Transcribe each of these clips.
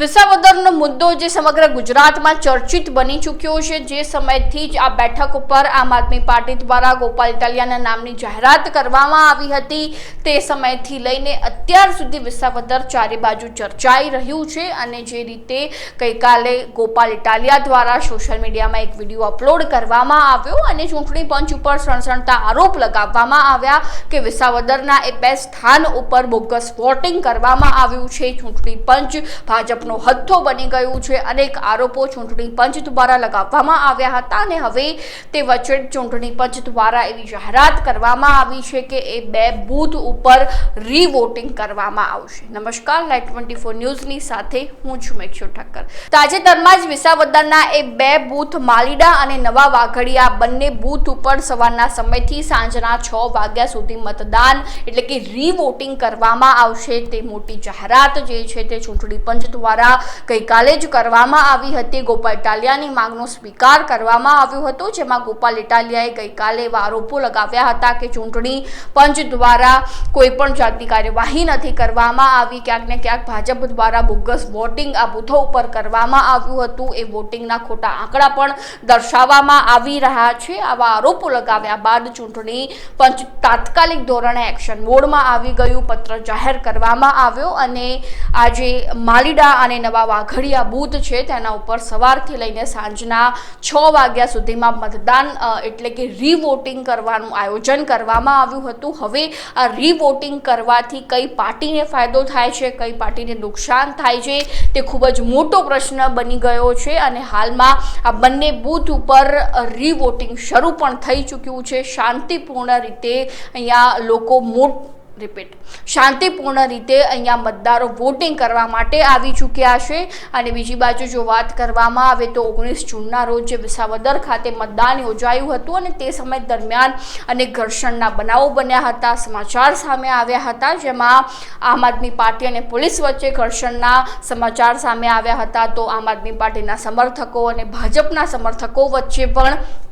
વિસાવદરનો મુદ્દો જે સમગ્ર ગુજરાતમાં ચર્ચિત બની ચૂક્યો છે, જે સમયથી જ આ બેઠક ઉપર આમ આદમી પાર્ટી દ્વારા ગોપાલ ઇટાલિયાના નામની જાહેરાત કરવામાં આવી હતી. તે સમયથી લઈને અત્યાર સુધી વિસાવદર ચારે બાજુ ચર્ચાઈ રહ્યું છે અને જે રીતે ગઈકાલે ગોપાલ ઇટાલિયા દ્વારા સોશિયલ મીડિયામાં એક વીડિયો અપલોડ કરવામાં આવ્યો અને ચૂંટણી પંચ ઉપર સણસણતા આરોપ લગાવવામાં આવ્યા કે વિસાવદરના એ બે સ્થાન ઉપર બોગસ વોટિંગ કરવામાં આવ્યું છે. ચૂંટણી પંચ ભાજપનો હથ્થો બની ગયું છે. અનેક આરોપો ચૂંટણી પંચ દ્વારા લગાવવામાં આવ્યા હતા અને હવે તે વચ્ચે ચૂંટણી પંચ દ્વારા એવી જાહેરાત કરવામાં આવી છે કે એ બે બૂથ ઉપર રીવોટિંગ કરવામાં આવશે. નમસ્કાર લાઈટ ટ્વેન્ટી ફોર ન્યૂઝની સાથે હું છું મેક્ષુ ઠક્કર. તાજેતરમાં જ વિસાવદરના એ બે બૂથ માલીડા અને નવા વાઘડિયા બંને બૂથ ઉપર સવારના સમયથી સાંજના છ વાગ્યા સુધી મતદાન એટલે કે રીવોટિંગ કરવામાં આવશે. તે મોટી જાહેરાત જે છે તે ચૂંટણી પંચ દ્વારા ગઈકાલે જ કરવામાં આવી હતી. ગોપાલ ઇટાલિયાની માંગનો સ્વીકાર કરવામાં આવ્યો હતો, જેમાં ગોપાલ ઇટાલિયાએ ગઈકાલે એવા આરોપો લગાવ્યા હતા કે ચૂંટણી પંચ દ્વારા કોઈ પણ જાતની કાર્યવાહી નથી કરવામાં આવી. ક્યાંક ને ક્યાંક ભાજપ દ્વારા બોગસ વોટિંગ આ બૂથો ઉપર કરવામાં આવ્યું હતું. એ વોટિંગના ખોટા આંકડા પણ દર્શાવવામાં આવી રહ્યા છે. આવા આરોપો લગાવ્યા બાદ ચૂંટણી પંચ તાત્કાલિક ધોરણે એક્શન મોડમાં આવી ગયું. પત્ર જાહેર કરવામાં આવ્યો અને આજે માલીડા અને નવા વાઘડિયા બૂથ છે તેના ઉપર સવારથી લઈને સાંજના છ વાગ્યા સુધીમાં મતદાન એટલે કે રીવોટિંગ કરવાનું આયોજન કરવામાં આવ્યું હતું. હવે આ રીવોટિંગ કરવાથી કઈ પાર્ટીને ફાયદો થાય છે, કઈ પાર્ટીને નુકસાન થાય છે, તે ખૂબ જ મોટો પ્રશ્ન બની ગયો છે અને હાલમાં આ બંને બૂથ ઉપર રીવોટિંગ શરૂ પણ થઈ ચૂક્યું છે. શાંતિપૂર્ણ રીતે અહીંયા લોકો મોટ રિપીટ. શાંતિપૂર્ણ રીતે અહીંયા મતદારો વોટિંગ કરવા માટે આવી ચૂક્યા છે. અને બીજી બાજુ જો વાત કરવામાં આવે તો ઓગણીસ જૂનના રોજ જે વિસાવદર ખાતે મતદાન યોજાયું હતું અને તે સમય દરમિયાન અનેક ઘર્ષણના બનાવો બન્યા હતા. સમાચાર સામે આવ્યા હતા જેમાં આમ આદમી પાર્ટી અને પોલીસ વચ્ચે ઘર્ષણના સમાચાર સામે આવ્યા હતા. તો આમ આદમી પાર્ટીના સમર્થકો અને ભાજપના સમર્થકો વચ્ચે પણ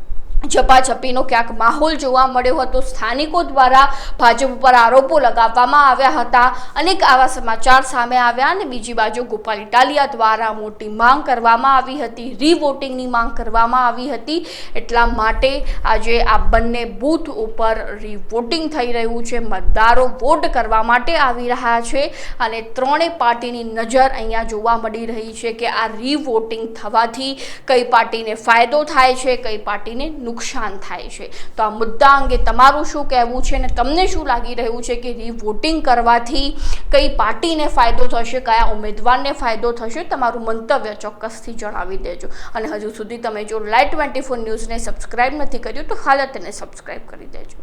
ઝપાઝપીનો ક્યાંક માહોલ જોવા મળ્યો હતો. સ્થાનિકો દ્વારા ભાજપ ઉપર આરોપો લગાવવામાં આવ્યા હતા. અનેક આવા સમાચાર સામે આવ્યા અને બીજી બાજુ ગોપાલ ઇટાલિયા દ્વારા મોટી માંગ કરવામાં આવી હતી. રીવોટિંગની માંગ કરવામાં આવી હતી. એટલા માટે આજે આ બંને બૂથ ઉપર રીવોટિંગ થઈ રહ્યું છે. મતદારો વોટ કરવા માટે આવી રહ્યા છે અને ત્રણેય પાર્ટીની નજર અહીંયા જોવા મળી રહી છે કે આ રીવોટિંગ થવાથી કઈ પાર્ટીને ફાયદો થાય છે, કઈ પાર્ટીને નુકસાન થાય છે. તો આ મુદ્દા અંગે તમારું શું કહેવું છે અને તમને શું લાગી રહ્યું છે કે રીવોટિંગ કરવાથી કઈ પાર્ટીને ફાયદો થશે, કયા ઉમેદવારને ફાયદો થશે તમારું મંતવ્ય ચોક્કસથી જણાવી દેજો. અને હજુ સુધી તમે જો લાઈટ ટ્વેન્ટી ફોર ન્યૂઝને સબસ્ક્રાઈબ નથી કર્યું તો હાલ તેને સબસ્ક્રાઇબ કરી દેજો.